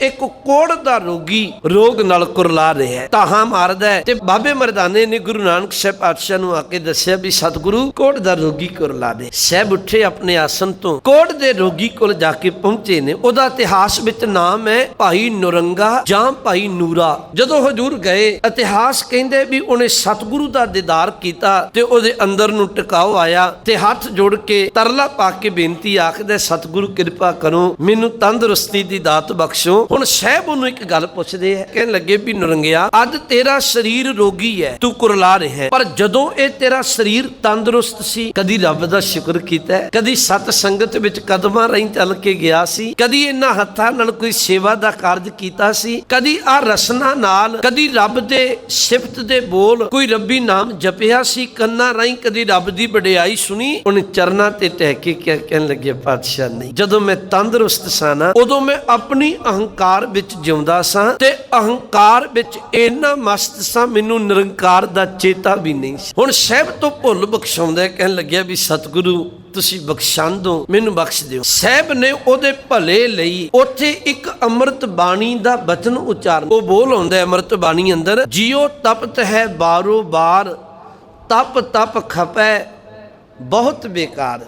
ਇੱਕ ਕੋੜ ਦਾ ਰੋਗੀ ਰੋਗ ਨਾਲ ਕੁਰਲਾ ਰਿਹਾ ਹੈ। ਤਾਹਾਂ ਮਾਰਦਾ ਹੈ ਤੇ ਬਾਬੇ ਮਰਦਾਨੇ ਨੇ ਗੁਰੂ ਨਾਨਕ ਸਾਹਿਬ ਪਾਤਸ਼ਾਹ ਨੂੰ ਆ ਕੇ ਦੱਸਿਆ ਵੀ ਸਤਿਗੁਰੂ, ਕੋੜ ਦਾ ਰੋਗੀ ਕੁਰਲਾ ਦੇ ਸਹਿਬ ਉੱਠੇ ਆਪਣੇ ਆਸਨ ਤੋਂ। ਕੋੜ ਦੇ ਰੋਗੀ ਕੋਲ ਜਾ ਕੇ ਪਹੁੰਚੇ ਨੇ। ਉਹਦਾ ਇਤਿਹਾਸ ਵਿੱਚ ਨਾਮ ਹੈ ਭਾਈ ਨੁਰੰਗਾ ਜਾਂ ਭਾਈ ਨੂਰਾ। ਜਦੋਂ ਹਜੂਰ ਗਏ, ਇਤਿਹਾਸ ਕਹਿੰਦੇ ਵੀ ਉਹਨੇ ਸਤਿਗੁਰੂ ਦਾ ਦੀਦਾਰ ਕੀਤਾ ਤੇ ਉਹਦੇ ਅੰਦਰ ਨੂੰ ਟਿਕਾਓ ਆਇਆ ਤੇ ਹੱਥ ਜੋੜ ਕੇ ਤਰਲਾ ਪਾ ਕੇ ਬੇਨਤੀ ਆਖਦਾ ਸਤਿਗੁਰੂ, ਕਿਰਪਾ ਕਰੋ। ਮੈਨੂੰ ਤੰਦਰੁਸਤੀ ਦੀ ਦਾਤ ਬਖਸ਼ੋ। ਹੁਣ ਸਹਿਬ ਉਹਨੂੰ ਇੱਕ ਗੱਲ ਪੁੱਛਦੇ ਆ, ਕਹਿਣ ਲੱਗੇ ਵੀ ਨਰੰਗਿਆ, ਅੱਜ ਤੇਰਾ ਸਰੀਰ ਰੋਗੀ ਹੈ ਤੂੰ ਕੁਰਲਾ ਰਿਹਾ ਹੈ ਪਰ ਜਦੋਂ ਇਹ ਤੇਰਾ ਸਰੀਰ ਤੰਦਰੁਸਤ ਸੀ, ਕਦੀ ਰੱਬ ਦਾ ਸ਼ੁਕਰ ਕੀਤਾ ਕਦੀ ਸਤ ਸੰਗਤ ਵਿੱਚ ਕਦਮਾਂ ਰਹੀ ਚੱਲ ਕੇ ਗਿਆ ਸੀ, ਕਦੀ ਇਹਨਾਂ ਹੱਥਾਂ ਨਾਲ ਕੋਈ ਸੇਵਾ ਦਾ ਕਾਰਜ ਕੀਤਾ ਸੀ, ਕਦੀ ਆ ਰਸਨਾ ਨਾਲ, ਕਦੀ ਰੱਬ ਦੇ ਸਿਫਤ ਦੇ ਬੋਲ, ਕੋਈ ਰੱਬੀ ਨਾਮ ਜਪਿਆ ਸੀ, ਕੰਨਾਂ ਰਾਹੀਂ ਕਦੀ ਰੱਬ ਦੀ ਵਡਿਆਈ ਸੁਣੀ ਉਹਨੇ ਚਰਨਾਂ ਤੇ ਟਹਿ ਕੇ ਕਹਿਣ ਲੱਗੇ, ਪਾਤਸ਼ਾਹ, ਨਹੀਂ। ਜਦੋਂ ਮੈਂ ਤੰਦਰੁਸਤ ਸਾਂ ਨਾ, ਉਦੋਂ ਮੈਂ ਆਪਣੀ ਅਹੰਕਾਰ ਵਿੱਚ ਜਿਉਂਦਾ ਸਾਂ ਤੇ ਅਹੰਕਾਰ ਵਿੱਚ ਇੰਨਾ ਮਸਤ ਸਾਂ, ਮੈਨੂੰ ਨਿਰੰਕਾਰ ਦਾ ਚੇਤਾ ਵੀ ਨਹੀਂ ਸੀ। ਹੁਣ ਸਹਿਬ ਤੋਂ ਭੁੱਲ ਬਖਸ਼ਾਉਂਦਾ ਕਹਿਣ ਲੱਗਿਆ ਵੀ, ਸਤਿਗੁਰੂ, ਤੁਸੀਂ ਬਖਸ਼ਾਂਦੋ, ਮੈਨੂੰ ਬਖਸ਼ ਦਿਓ। ਸਹਿਬ ਨੇ ਉਹਦੇ ਭਲੇ ਲਈ ਉੱਥੇ ਇੱਕ ਅੰਮ੍ਰਿਤ ਬਾਣੀ ਦਾ ਬਚਨ ਉਚਾਰਨ ਉਹ ਬੋਲ ਆਉਂਦਾ ਅੰਮ੍ਰਿਤ ਬਾਣੀ ਅੰਦਰ ਜਿਉ ਤਪਤ ਹੈ ਬਾਰੋ ਬਾਰ, ਤਪ ਤਪ ਖਪੈ, ਬਹੁਤ ਬੇਕਾਰ।